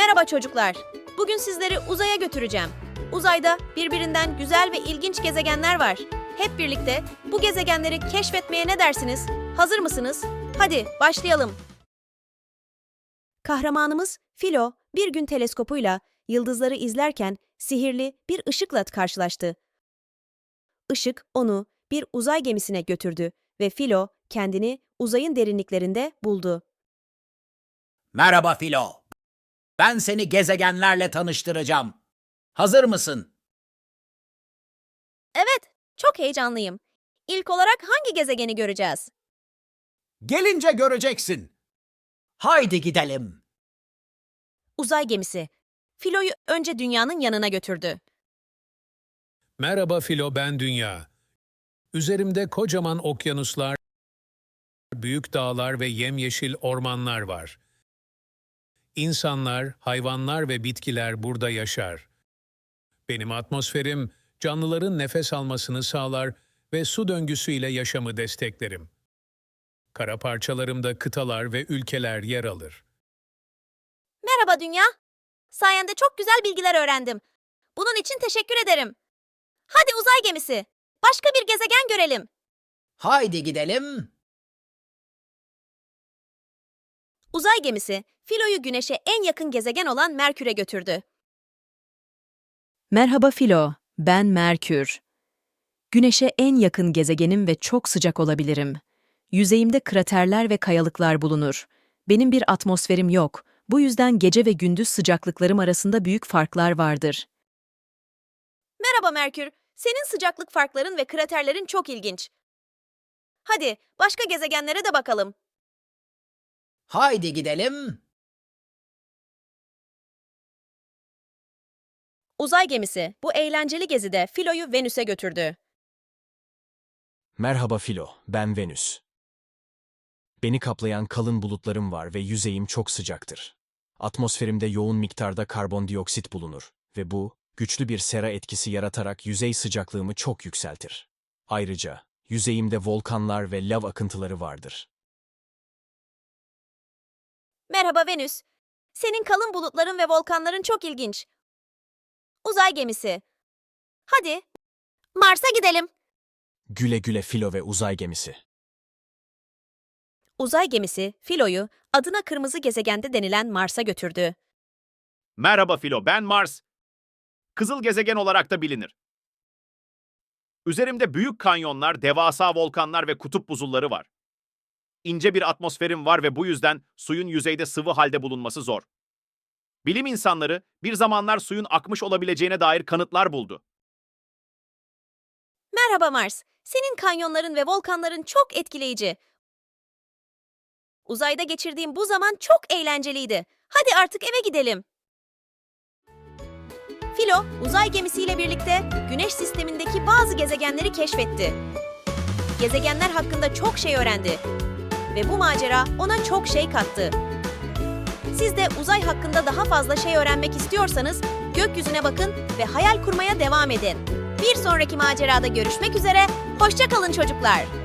Merhaba çocuklar. Bugün sizleri uzaya götüreceğim. Uzayda birbirinden güzel ve ilginç gezegenler var. Hep birlikte bu gezegenleri keşfetmeye ne dersiniz? Hazır mısınız? Hadi başlayalım. Kahramanımız Filo bir gün teleskopuyla yıldızları izlerken sihirli bir ışıkla karşılaştı. Işık onu bir uzay gemisine götürdü ve Filo kendini uzayın derinliklerinde buldu. Merhaba Filo. Ben seni gezegenlerle tanıştıracağım. Hazır mısın? Evet, çok heyecanlıyım. İlk olarak hangi gezegeni göreceğiz? Gelince göreceksin. Haydi gidelim. Uzay gemisi. Filo'yu önce dünyanın yanına götürdü. Merhaba Filo, ben Dünya. Üzerimde kocaman okyanuslar, büyük dağlar ve yemyeşil ormanlar var. İnsanlar, hayvanlar ve bitkiler burada yaşar. Benim atmosferim, canlıların nefes almasını sağlar ve su döngüsüyle yaşamı desteklerim. Kara parçalarımda kıtalar ve ülkeler yer alır. Merhaba Dünya. Sayende çok güzel bilgiler öğrendim. Bunun için teşekkür ederim. Hadi uzay gemisi. Başka bir gezegen görelim. Haydi gidelim. Uzay gemisi Filo'yu Güneş'e en yakın gezegen olan Merkür'e götürdü. Merhaba Filo, ben Merkür. Güneş'e en yakın gezegenim ve çok sıcak olabilirim. Yüzeyimde kraterler ve kayalıklar bulunur. Benim bir atmosferim yok. Bu yüzden gece ve gündüz sıcaklıklarım arasında büyük farklar vardır. Merhaba Merkür. Senin sıcaklık farkların ve kraterlerin çok ilginç. Hadi başka gezegenlere de bakalım. Haydi gidelim. Uzay gemisi bu eğlenceli gezide Filo'yu Venüs'e götürdü. Merhaba Filo, ben Venüs. Beni kaplayan kalın bulutlarım var ve yüzeyim çok sıcaktır. Atmosferimde yoğun miktarda karbondioksit bulunur ve bu, güçlü bir sera etkisi yaratarak yüzey sıcaklığımı çok yükseltir. Ayrıca, yüzeyimde volkanlar ve lav akıntıları vardır. Merhaba Venüs. Senin kalın bulutların ve volkanların çok ilginç. Uzay gemisi. Hadi Mars'a gidelim. Güle güle Filo ve uzay gemisi. Uzay gemisi Filo'yu adına kırmızı gezegende denilen Mars'a götürdü. Merhaba Filo, ben Mars. Kızıl gezegen olarak da bilinir. Üzerimde büyük kanyonlar, devasa volkanlar ve kutup buzulları var. İnce bir atmosferim var ve bu yüzden suyun yüzeyde sıvı halde bulunması zor. Bilim insanları bir zamanlar suyun akmış olabileceğine dair kanıtlar buldu. Merhaba Mars. Senin kanyonların ve volkanların çok etkileyici. Uzayda geçirdiğim bu zaman çok eğlenceliydi. Hadi artık eve gidelim. Filo, uzay gemisiyle birlikte Güneş sistemindeki bazı gezegenleri keşfetti. Gezegenler hakkında çok şey öğrendi. Ve bu macera ona çok şey kattı. Siz de uzay hakkında daha fazla şey öğrenmek istiyorsanız gökyüzüne bakın ve hayal kurmaya devam edin. Bir sonraki macerada görüşmek üzere. Hoşça kalın çocuklar.